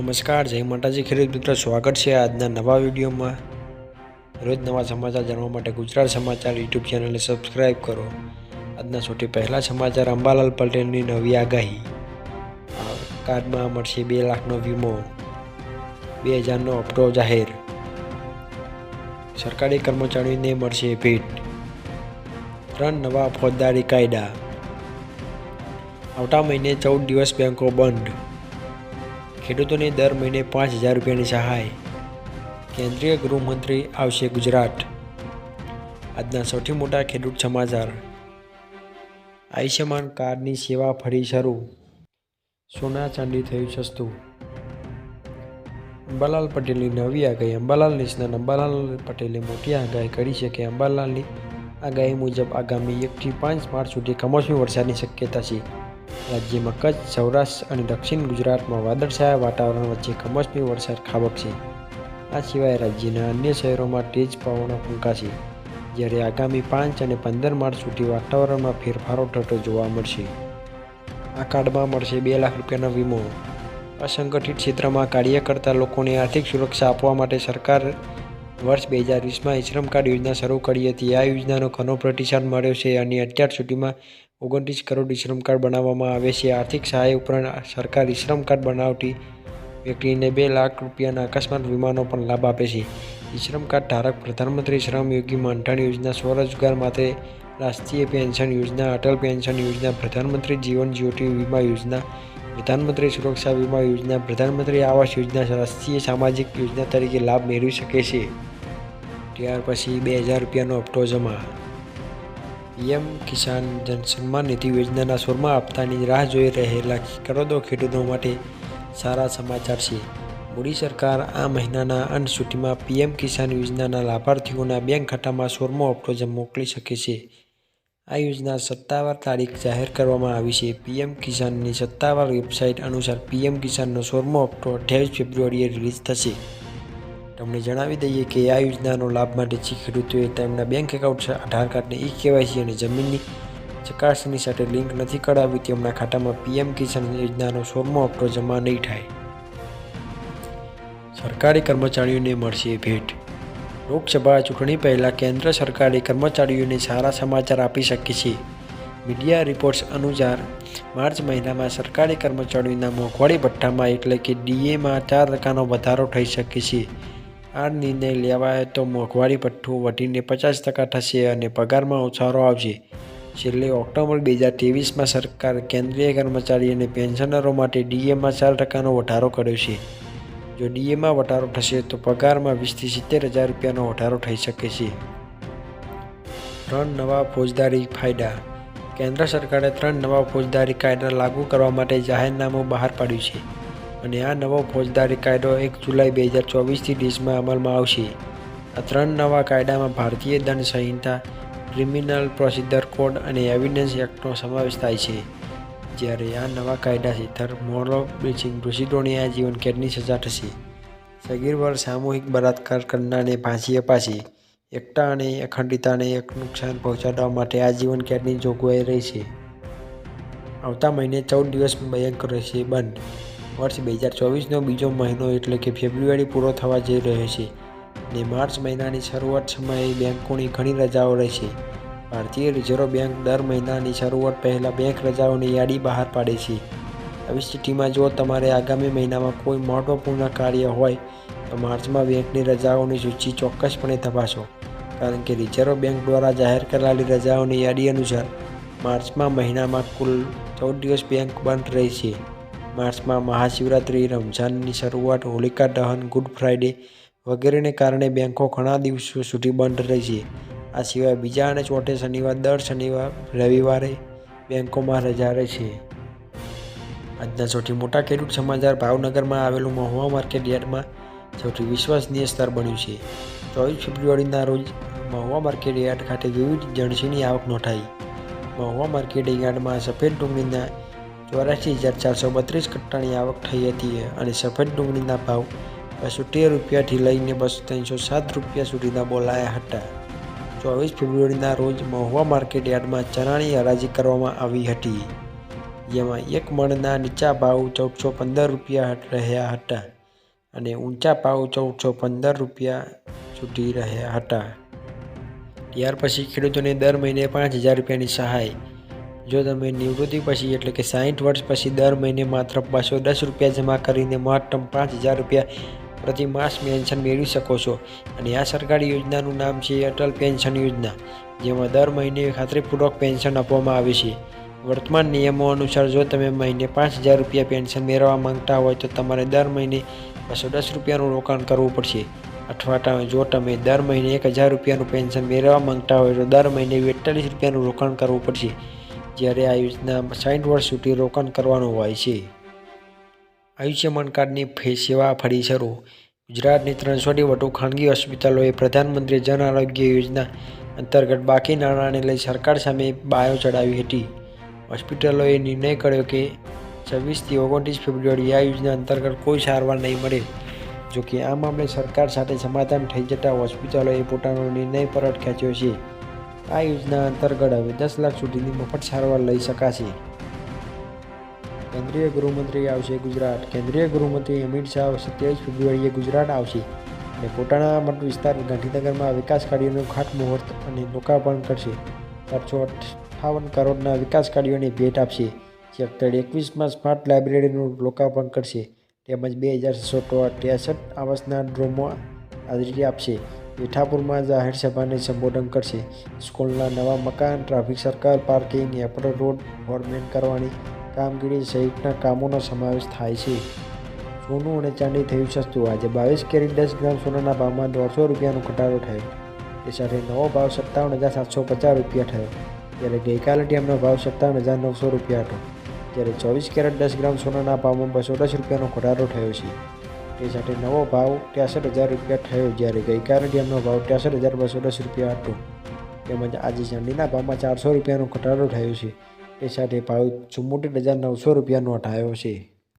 નમસ્કાર, જય માતાજી. ખેડૂત મિત્રો, સ્વાગત છે આજના નવા વિડીયોમાં. રોજ નવા સમાચાર જાણવા માટે ગુજરાત સમાચાર યુટ્યુબ ચેનલને સબસ્ક્રાઇબ કરો. આજના સૌથી પહેલાં સમાચાર, અંબાલાલ પટેલની નવી આગાહી. કાર્ડમાં મળશે બે લાખનો વીમો. બે હજારનો હપ્તો જાહેર. સરકારી કર્મચારીઓને મળશે ભેટ. ત્રણ નવા ફોજદારી કાયદા. આવતા મહિને ચૌદ દિવસ બેંકો બંધ. ખેડૂતોને દર મહિને પાંચ હજાર રૂપિયાની સહાય. કેન્દ્રીય ગૃહમંત્રી આવશે ગુજરાત. આજના સૌથી મોટા ખેડૂત સમાચાર. આયુષ્યમાન કાર્ડની સેવા ફરી શરૂ. સોના ચાંદી થયું સસ્તું. અંબાલાલ પટેલની નવી આગાહી. અંબાલાલ નેશનલ, અંબાલાલ પટેલે મોટી આગાહી કરી છે કે અંબાલાલની આગાહી મુજબ આગામી એકથી પાંચ માર્ચ સુધી કમોસમી વરસાદની શક્યતા છે. રાજ્યમાં કચ્છ, સૌરાષ્ટ્ર અને દક્ષિણ ગુજરાતમાં વાદળછાયા વાતાવરણ વચ્ચે કમોસમી વરસાદ ખાબકશે આ સિવાય રાજ્યના અન્ય શહેરોમાં તેજ પવનો ફૂંકાશે, જ્યારે આગામી પાંચ અને પંદર માર્ચ સુધી વાતાવરણમાં ફેરફારો થતો જોવા મળશે. આ કાર્ડમાં મળશે બે લાખ રૂપિયાનો વીમો. અસંગઠિત ક્ષેત્રમાં કાર્ય કરતા લોકોને આર્થિક સુરક્ષા આપવા માટે સરકાર વર્ષ બે હજાર વીસમાં શ્રમ કાર્ડ યોજના શરૂ કરી હતી. આ યોજનાનો ઘણો પ્રતિસાદ મળ્યો છે અને અત્યાર સુધીમાં ઓગણત્રીસ કરોડ ઈશ્રમ કાર્ડ બનાવવામાં આવે છે. આર્થિક સહાય ઉપરાંત સરકાર ઈશ્રમ કાર્ડ બનાવતી વ્યક્તિને બે લાખ રૂપિયાના અકસ્માત વીમાનો પણ લાભ આપે છે. ઈશ્રમ કાર્ડ ધારક પ્રધાનમંત્રી શ્રમ યોગી માનધન યોજના સ્વરોજગાર માટે રાષ્ટ્રીય પેન્શન યોજના, અટલ પેન્શન યોજના, પ્રધાનમંત્રી જીવન જ્યોતિ વીમા યોજના, પ્રધાનમંત્રી સુરક્ષા વીમા યોજના, પ્રધાનમંત્રી આવાસ યોજના, રાષ્ટ્રીય સામાજિક યોજના તરીકે લાભ મેળવી શકે છે. ત્યાર પછી બે હજાર રૂપિયાનો હપ્તો જમા. પીએમ કિસાન જન સન્માન નિધિ યોજનાના સ્વરમાં આપતાની રાહ જોઈ રહેલા કરોડો ખેડૂતો માટે સારા સમાચાર છે. મોદી સરકાર આ મહિનાના અંત સુધીમાં પીએમ કિસાન યોજનાના લાભાર્થીઓના બેંક ખાતામાં સોરમો હપ્તો જ મોકલી શકે છે. આ યોજના સત્તાવાર તારીખ જાહેર કરવામાં આવી છે. પીએમ કિસાનની સત્તાવાર વેબસાઇટ અનુસાર પીએમ કિસાનનો સોરમો હપ્તો અઠ્યાવીસ ફેબ્રુઆરીએ રિલીઝ થશે. તમને જણાવી દઈએ કે આ યોજનાનો લાભ માટે જે ખેડૂતોએ તેમના બેંક એકાઉન્ટ આધાર કાર્ડને ઈ કેવાયસી અને જમીનની ચકાસણી સાથે લિંક નથી કરાવી તેમના ખાતામાં પીએમ કિસાન યોજનાનો સોળમો હપ્તો જમા નહીં થાય. સરકારી કર્મચારીઓને મળશે ભેટ. લોકસભા ચૂંટણી પહેલાં કેન્દ્ર સરકારે કર્મચારીઓને સારા સમાચાર આપી શકે છે. મીડિયા રિપોર્ટ્સ અનુસાર, માર્ચ મહિનામાં સરકારી કર્મચારીઓના મોંઘવારી ભથ્થામાં એટલે કે ડીએમાં ચાર ટકાનો વધારો થઈ શકે છે. આ નિર્ણય લેવાય તો મોંઘવારી ભથ્થું વધીને પચાસ ટકા થશે અને પગારમાં ઉછાળો આવશે. છેલ્લે ઓક્ટોબર બે હજાર ત્રેવીસમાં સરકાર કેન્દ્રીય કર્મચારી અને પેન્શનરો માટે ડીએમાં ચાર ટકાનો વધારો કર્યો છે. જો ડીએમાં વધારો થશે તો પગારમાં વીસથી સિત્તેર હજાર રૂપિયાનો વધારો થઈ શકે છે. ત્રણ નવા ફોજદારી ફાયદા. કેન્દ્ર સરકારે ત્રણ નવા ફોજદારી કાયદા લાગુ કરવા માટે જાહેરનામું બહાર પાડ્યું છે. અને આ નવો ફોજદારી કાયદો એક જુલાઈ બે હજાર ચોવીસથી દેશમાં અમલમાં આવશે. આ ત્રણ નવા કાયદામાં ભારતીય દંડ સંહિતા, ક્રિમિનલ પ્રોસિડર કોડ અને એવિડન્સ એક્ટનો સમાવેશ થાય છે. જ્યારે આ નવા કાયદા હેઠળ મોરલ બ્લીચિંગ દોષિતોને આજીવન કેદની સજા થશે. સગીરવર સામૂહિક બળાત્કાર કરનારને ફાંસી અપાશે. એકતા અને અખંડિતાને એક નુકસાન પહોંચાડવા માટે આજીવન કેદની જોગવાઈ રહી છે. આવતા મહિને ચૌદ દિવસ ભયંકર રહેશે બંધ. વર્ષ બે હજાર ચોવીસનો બીજો મહિનો એટલે કે ફેબ્રુઆરી પૂરો થવા જઈ રહ્યો છે ને માર્ચ મહિનાની શરૂઆત સમયે બેંકોની ઘણી રજાઓ રહેશે. ભારતીય રિઝર્વ બેંક દર મહિનાની શરૂઆત પહેલાં બેંક રજાઓની યાદી બહાર પાડે છે. આવી સ્થિતિમાં જો તમારે આગામી મહિનામાં કોઈ મહત્વપૂર્ણ કાર્ય હોય, તો માર્ચમાં બેંકની રજાઓની સૂચિ ચોક્કસપણે તપાસો. કારણ કે રિઝર્વ બેંક દ્વારા જાહેર કરાયેલી રજાઓની યાદી અનુસાર, માર્ચમાં મહિનામાં કુલ ચૌદ દિવસ બેંક બંધ રહેશે. માર્ચમાં મહાશિવરાત્રિ, રમઝાનની શરૂઆત, હોલિકા દહન, ગુડ ફ્રાઇડે વગેરેને કારણે બેંકો ઘણા દિવસો સુધી બંધ રહેશે આ સિવાય બીજા અને ચોથે શનિવાર, દર શનિવાર, રવિવારે બેંકોમાં રજા રહેશે આજના સૌથી મોટા ખેડૂત સમાચાર ભાવનગરમાં આવેલું મહુવા માર્કેટ યાર્ડમાં સૌથી વિશ્વસનીય સ્તર બન્યું છે. ચોવીસ ફેબ્રુઆરીના રોજ મહુવા માર્કેટ યાર્ડ ખાતે વિવિધ જણસીની આવક નોંધાઈ. મહુવા માર્કેટ યાર્ડમાં સફેદ ડુંગળીના ચોરાસી હજાર ચારસો બત્રીસ કટ્ટાની આવક થઈ હતી અને સફેદ ડુંગળીના ભાવ બસો તેર રૂપિયાથી લઈને બસો ત્રણસો સાત રૂપિયા સુધીના બોલાયા હતા. ચોવીસ ફેબ્રુઆરીના રોજ મહુવા માર્કેટ યાર્ડમાં ચણાની હરાજી કરવામાં આવી હતી. જેમાં એક મણના નીચા ભાવ ચૌદસો પંદર રૂપિયા રહ્યા હતા અને ઊંચા ભાવ ચૌદસો પંદર રૂપિયા સુધી રહ્યા હતા. ત્યાર પછી ખેડૂતોને દર મહિને પાંચ હજાર રૂપિયાની સહાય જો તમે નિવૃત્તિ પછી એટલે કે સાહીઠ વર્ષ પછી દર મહિને માત્ર બસો દસ રૂપિયા જમા કરીને મહત્તમ પાંચ હજાર રૂપિયા પ્રતિ માસ પેન્શન મેળવી શકો છો. અને આ સરકારી યોજનાનું નામ છે અટલ પેન્શન યોજના, જેમાં દર મહિને ખાતરીપૂર્વક પેન્શન આપવામાં આવે છે. વર્તમાન નિયમો અનુસાર જો તમે મહિને પાંચ હજાર રૂપિયા પેન્શન મેળવવા માંગતા હોય તો તમારે દર મહિને બસો દસ રૂપિયાનું રોકાણ કરવું પડશે. અથવા જો તમે દર મહિને એક હજાર રૂપિયાનું પેન્શન મેળવવા માંગતા હોય તો દર મહિને બેતાલીસ રૂપિયાનું રોકાણ કરવું પડશે. જ્યારે આ યોજના સાઠ વર્ષ સુધી રોકાણ કરવાનું હોય છે. આયુષ્યમાન કાર્ડની ફે સેવા ફરી શરૂ. ગુજરાતની ત્રણસોથી વધુ ખાનગી હોસ્પિટલોએ પ્રધાનમંત્રી જન આરોગ્ય યોજના અંતર્ગત બાકી નાણાંને લઈ સરકાર સામે બાયો ચડાવી હતી. હોસ્પિટલોએ નિર્ણય કર્યો કે છવ્વીસથી ઓગણત્રીસ ફેબ્રુઆરી આ યોજના અંતર્ગત કોઈ સારવાર નહીં મળે. જોકે આ મામલે સરકાર સાથે સમાધાન થઈ જતાં હોસ્પિટલોએ પોતાનો નિર્ણય પરત ખેંચ્યો છે. આ યોજના અંતર્ગત હવે દસ લાખ સુધીની મફત સારવાર લઈ શકાશે. કેન્દ્રીય ગૃહમંત્રી આવશે ગુજરાત. કેન્દ્રીય ગૃહમંત્રી અમિત શાહ સત્યાવીસ ફેબ્રુઆરીએ ગુજરાત આવશે અને પોતાના મત વિસ્તાર ગાંધીનગરમાં વિકાસ કાર્યોનું ખાતમુહૂર્ત અને લોકાર્પણ કરશે. ચારસો અઠ્ઠાવન કરોડના વિકાસ કાર્યોની ભેટ આપશે. સેક્ટર એકવીસમાં સ્માર્ટ લાઇબ્રેરીનું લોકાર્પણ કરશે. તેમજ બે હજાર છસો ત્રેસઠ આવાસના ડ્રોમો હાજરી આપશે. મીઠાપુરમાં જાહેર સભાને સંબોધન કરશે. સ્કૂલના નવા મકાન, ટ્રાફિક સર્કલ પાર્કિંગ એપર રોડ ફોરમેન કરવાની કામગીરી સહિતના કામોનો સમાવેશ થાય છે. સોનું અને ચાંદી થયું સસ્તું. આજે બાવીસ કેરેટ, દસ ગ્રામ સોનાના ભાવમાં દોઢસો રૂપિયાનો ઘટાડો થયો. એ સાથે નવો ભાવ સત્તાવન હજાર સાતસો પચાસ રૂપિયા થયો. ત્યારે ગઈકાલે ટીએમનો ભાવ સત્તાવન હજાર નવસો રૂપિયા હતો. ત્યારે ચોવીસ કેરેટ, દસ ગ્રામ સોનાના ભાવમાં બસો દસ રૂપિયાનો ઘટાડો થયો છે. તે સાથે નવો ભાવ ત્રેસઠ હજાર રૂપિયા થયો જ્યારે ગઈકાલે ટીએમનો ભાવ ત્રેસઠ હજાર બસો દસ રૂપિયા હતો. તેમજ આજે ચાંદીના ભાવમાં ચારસો રૂપિયાનો ઘટાડો થયો છે. તે સાથે ભાવ ચુમ્મોતેર હજાર નવસો રૂપિયાનો હટાયો છે.